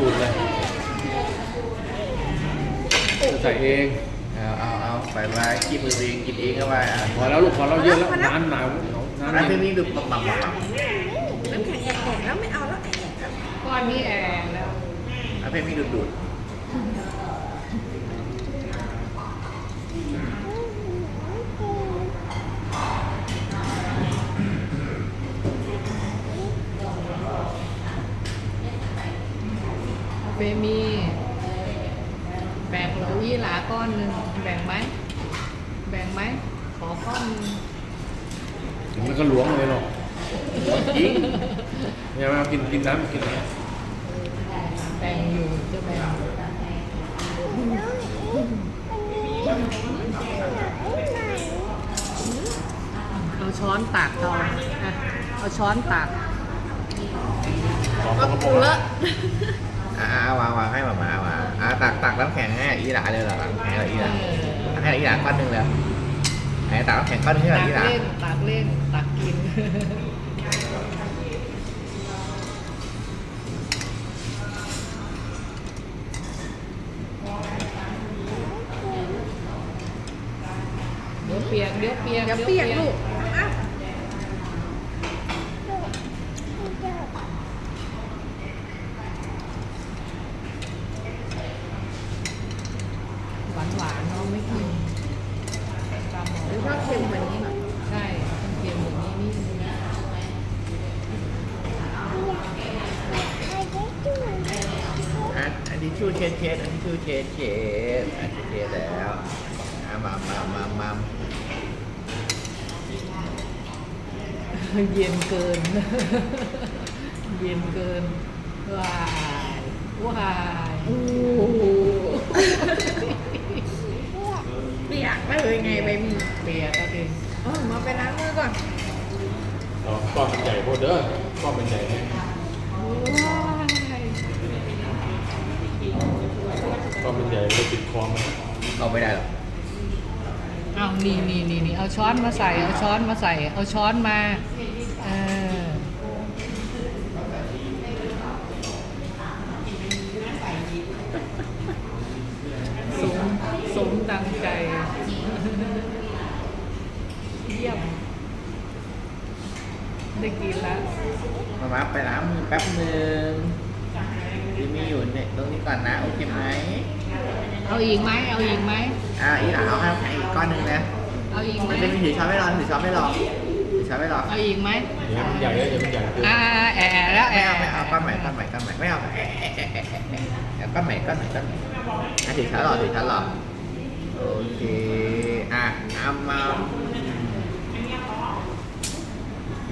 ดูดเลยใส่เองเอาเอาเอาใส่มากินมือเองกินเองก็ว่าอะพอแล้วลูกพอแล้วเยอะแล้วน้ำหนาวน้ำร้านนี่ที่นี่ดูปับปับปับปับน้ำแข็งแอะๆแล้วไม่เอาแล้วแอะๆแล้วก้อนนี้แอนแล้วร้านที่นี่ดูดดูด เบมีแบ่งเหลายี่หลาก้อนหนึ่งแบ่งไหมแบ่งไหมขอก้อนหนึ่งมันก็หลวงเลยหรอกจริงเนี่ยมากินกินน้ำกินน้แบ่งอยู่จะแบ่งเอาช้อนตักเอาอะเอาช้อนตักำสองก็กระกูปุกเลอะ อะอะเอาวางวางให้หมามามาอะตักตักน้ำแข็งให้อีหลาเลยเหรอน้ำแข็งให้อีหลาตักให้อีหลาก้อนหนึ่งเลยไหนตักน้ำแข็งก้อนหนึงให้ตักอีหลาเล่นตักเล่นตักกิน เดี๋ยวเปียกเดี๋ยวเปียกเดี๋ยวเปียกลูกอ้าว หวานนๆเนาะไม่กินตามหมอหรือว่าเค็มเหมือนนี้เหรอใช่เค็มเหมือนนี้นี่นึงอะอันนี้ชูเช็ดเช็ดอันนี้ชูเช็ดเช็ดอันนี้เช็ดแล้วอะมามามามาเย็นเกิน เย็นเกินวายวายโอ้ โหเปียกเลยไงใบมีเปียกก็เป็นเออมาไปล้างมือก่อนเอาก้อนมันใหญ่โคตรเด้อก้อนมันใหญ่เนี่ยว้ายก้อนมันใหญ่เลยติดคอมันเอาไม่ได้หรอกเอานี่นี่นี่นี่เอาช้อนมาใส่ เอาช้อนมาใส่ เอาช้อนมา เออสมสมดังใจ เยี่ยมได้กินแล้วมามาไปล้างมือแป๊บหนึงที่มีอยู่เนี่ยตรงนี้ก่อนนะโอเคไหมเอาอีกไหมเอาอีกไหมอะอีหลาเอาให้น้ำแข็งอีกก้อนหนึ่งนะเอาอีกไหมมันเป็นถือช้อนไม่รอถือช้อนไม่รอถือช้อนไม่รอเอาอีกไหมเดี๋ยวมันใหญ่แล้วเดี๋ยวมันใหญ่ขึ้นอ่าแอะแล้วไม่แอะเอาไม่เอาก้อนใหม่ก้อนใหม่ก้อนใหม่ไม่เอาแอะแอะแอะแอะแอะแอะเอาก้อนใหม่ก้อนใหม่ก้อนใหม่อะถือช้อนรอถือช้อนรอ โอเคอะเอามาโอเค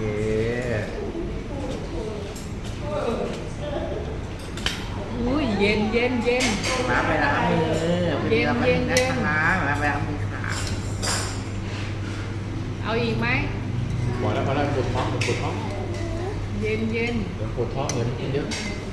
อุ้ยเย็นเย็นเย็นมาไปล้างมือเป็นเย็นเราไม่เย็นนะคะมาไปล้างมือค่ะเอาอีกไหมพอแล้วพอแล้วปวดท้องปวดท้องเย็นเย็นเดี๋ยวปวดท้องเดี๋ยวมันกินเยอะเ